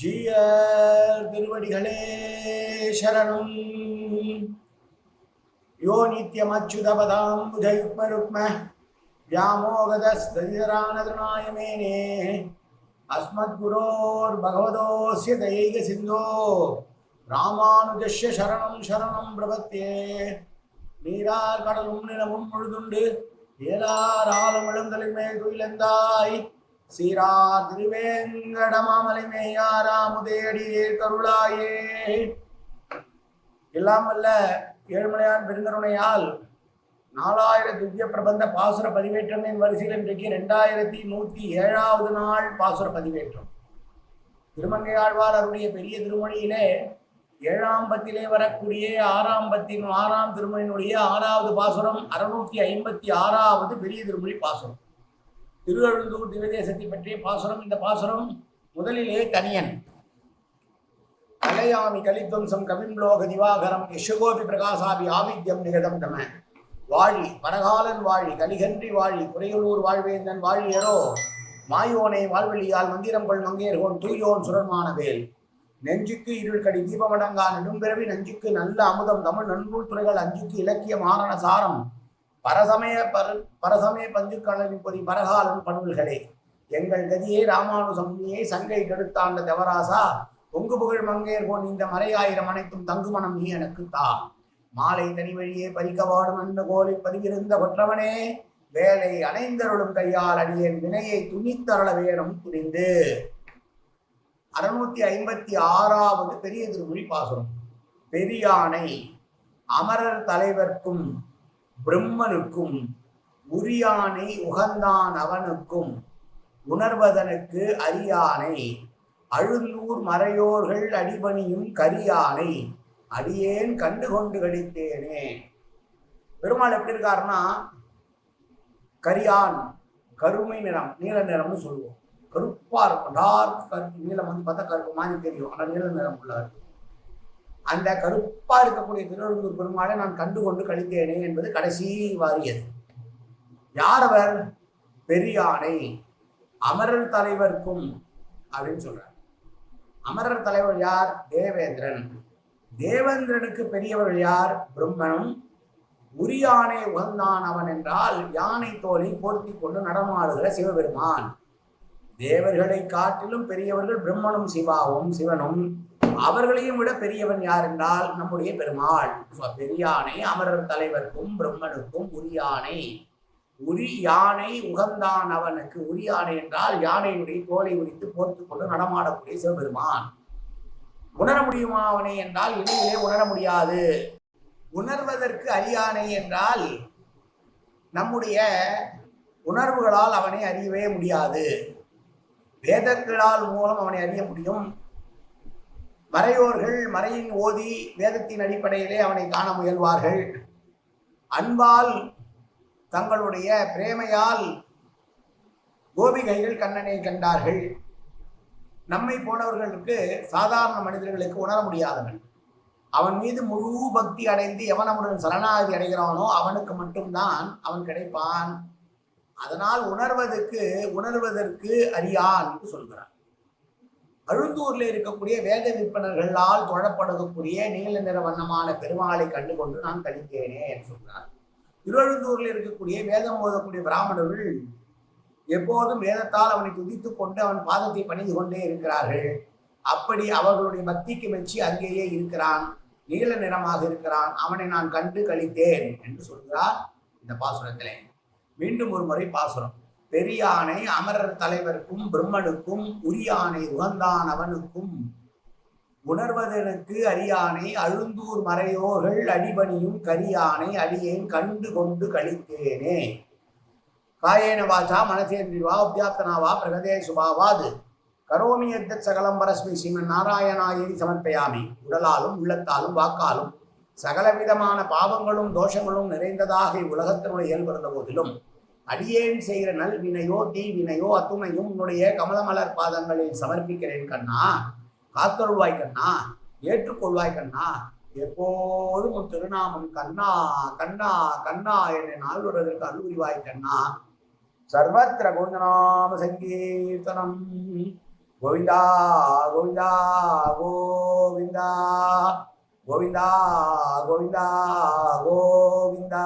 ஜீயர் திருவடிகளே சரணம் யோ நித்யமச்சுதபதாம் புஜயுக்மருக்ம व्यामोगदस्तरानतृणायमेने अस्मद्गुरोर्भगवतोऽस्य दयैकसिन्धो ராமானுஜஸ்ய சரணம் சரணம் பிரபத்தே நீரார் கடலும் நிலமும் முழுதுண்டு ஏலார் ஆலம் இளந்தலை மேல் துயிலந்தாய் சீரா திருவேங்கடமாமலை மேயாராமுதேடியே கருளாயே எல்லாம் வல்ல ஏழுமலையான் பெருங்கருணையால் நாலாயிரம் திவ்ய பிரபந்த பாசுர பதிவேற்றமின் வரிசையில் இன்றைக்கு ரெண்டாயிரத்தி நூற்றி ஏழாவது நாள் பாசுர பதிவேற்றம். திருமங்கை ஆழ்வார் அவருடைய பெரிய திருமொழியிலே ஏழாம் பத்திலே வரக்கூடிய ஆறாம் பத்தின் ஆறாம் திருமொழியினுடைய ஆறாவது பாசுரம் அறுநூத்தி ஐம்பத்தி ஆறாவது பெரிய திருமொழி பாசுரம். திருவழுந்தூர் திவதேசத்தை பற்றிய பாசுரம் இந்த பாசுரம் முதலிலே தனியன். கலையாமி கலித்வம்சம் கவிம்லோக திவாகரம் யசுகோபி பிரகாசாபி ஆவித்யம் நிகதம் தம. வாழி பரகாலன் வாழி கலிகன்றி வாழி குறைகளூர் வாழ்வேந்தன் வாழியரோ மாயோனை வாழ்வெளியால் மந்திரம் கொள் மங்கையர்கோன் தூயோன் சுரமானவேல் நெஞ்சுக்கு இருள்கடி தீபமடங்கா நெடும்பிறவி நெஞ்சுக்கு நல்ல அமுதம் தமிழ் நன்னூல் துறைகள் அஞ்சுக்கு இலக்கிய மாரண சாரம். பரசமய பர பரசமய பஞ்சுக்கணலின் பொறி பரகாலன் பணுவல்களே எங்கள் கதியே ராமானுசம்னியே சங்கை கெடுத்தாண்ட தேவராசா பொங்கு புகழ் மங்கையர் போன் இந்த மறையாயிரம் அனைத்தும் தங்குமணம் நீ எனக்கு தா. மாலை தனி வழியே பறிக்கவாடும் என்ற கோலை பதிவிருந்த கொற்றவனே வேலை அணைந்தருளும் கையால் அடியேன் வினையை துணித்தருள வேணும் புரிந்து அறுநூத்தி ஐம்பத்தி ஆறாவது பெரிய திருமொழி பாசுரம். பெரியானை அமரர் தலைவர்க்கும் பிரம்மனுக்கும் உரியானை உகந்தான் அவனுக்கும் உணர்வதனுக்கு அரியானை அழுந்தூர் மறையோர்கள் அடிபணியும் கரியானை அடியேன் கண்டு கொண்டு கழித்தேனே பெருமாள் எப்படி இருக்காருன்னா கரியான் கருமை நிறம் நீல நிறம்னு சொல்லுவோம். கருப்பா இருக்கும். டார்க் கருப்பு நீளம் வந்து பார்த்தா கருப்பு மாதிரி தெரியும். ஆனால் நீல நிறம் உள்ளவர் அந்த கருப்பா இருக்கக்கூடிய திருவள்ளூர் பெருமாளை நான் கண்டு கொண்டு கழித்தேனே என்பது கடைசி வாரியது. யார் அவர்? பெரியானை. அமரர் தலைவர்க்கும் அப்படின்னு சொல்றார். அமரர் தலைவர் யார்? தேவேந்திரன். தேவேந்திரனுக்கு பெரியவர்கள் யார்? பிரம்மனும். உரியானை உகந்தான் அவன் என்றால் யானை தோலை போர்த்தி கொண்டு நடமாடுகிற சிவபெருமான். தேவர்களை காட்டிலும் பெரியவர்கள் பிரம்மனும் சிவாவும் சிவனும். அவர்களையும் விட பெரியவன் யார் என்றால் நம்முடைய பெருமாள். பெரியானை அமரர் தலைவருக்கும் பிரம்மனுக்கும் உரியானை உரி யானை உகந்தான் அவனுக்கு. உரியானை என்றால் யானையுடைய தோலை உரித்து போர்த்து கொண்டு நடமாடக்கூடிய சிவபெருமான். உணர முடியுமா அவனை என்றால் இடையிலே உணர முடியாது. உணர்வதற்கு அரியானை என்றால் நம்முடைய உணர்வுகளால் அவனை அறியவே முடியாது. வேதங்களால் மூலம் அவனை அறிய முடியும். மறையோர்கள் மறையின் ஓதி வேதத்தின் அடிப்படையிலே அவனை காண முயல்வார்கள். அன்பால் தங்களுடைய பிரேமையால் கோபிகைகள் கண்ணனை கண்டார்கள். நம்மை போனவர்களுக்கு சாதாரண மனிதர்களுக்கு உணர முடியாதவன். அவன் மீது முழு பக்தி அடைந்து எவனமுடன் சரணாகதி அடைகிறானோ அவனுக்கு மட்டும்தான் அவன் கிடைப்பான். அதனால் உணர்வதற்கு உணர்வதற்கு அறியான் என்று சொல்கிறான். அழுந்தூர்ல இருக்கக்கூடிய வேத விற்பனர்களால் தொழப்படக்கூடிய நீல நிற வண்ணமான பெருமாளை கண்டுகொண்டு நான் கழித்தேனே என்று சொல்கிறார் திருவழுந்தூர்ல இருக்கக்கூடிய வேதம் ஓதக்கூடிய பிராமணர்கள் எப்போதும் வேதத்தால் அவனை துதித்துக் கொண்டு அவன் பாதத்தை பணிந்து கொண்டே இருக்கிறார்கள். அப்படி அவர்களுடைய பக்திக்கு மெச்சி அங்கேயே இருக்கிறான் நீல நிறமாக இருக்கிறான் அவனை நான் கண்டு கழித்தேன் என்று சொல்கிறார் இந்த பாசுரத்திலே. மீண்டும் ஒரு முறை பாசுரம். பெரியானை அமரர் தலைவர்க்கும் பிரம்மனுக்கும் உரியானை உகந்தான் அவனுக்கும். உணர்வதனுக்கு அரியானை அழுந்தூர் மறையோர்கள் அடிபணியும் கரியானை அடியேன் கண்டு கொண்டு கழித்தேனே. காயேன வாச்சா மனசேந்திரிவா உத்தியாத்தனாவா பிரகதே சுபாவாது கரோமி எத்த சகலம் பரஸ்மி ஸ்ரீமன் நாராயணாயேதி சமர்ப்பயாமி. உடலாலும் உள்ளத்தாலும் வாக்காலும் சகலவிதமான பாவங்களும் தோஷங்களும் நிறைந்ததாக இவ்வுலகத்தினுடைய இயல்பிருந்த போதிலும் அடியேன் செய்கிற நல் வினையோ தீ வினையோ அத்துணையும் உன்னுடைய கமலமலர் பாதங்களில் சமர்ப்பிக்கிறேன் கண்ணா. காத்தொருள்வாய் கண்ணா. ஏற்றுக்கொள்வாய் கண்ணா. எப்போதும் உன் திருநாமம் கண்ணா கண்ணா கண்ணா என்னை நாள் வருவதற்கு அருள்வாய் கண்ணா. சர்வத்திர கோவிந்தநாம சங்கீர்த்தனம். கோவிந்தா கோவிந்தா கோவிந்தா. கோவிந்தா கோவிந்தா கோவிந்தா.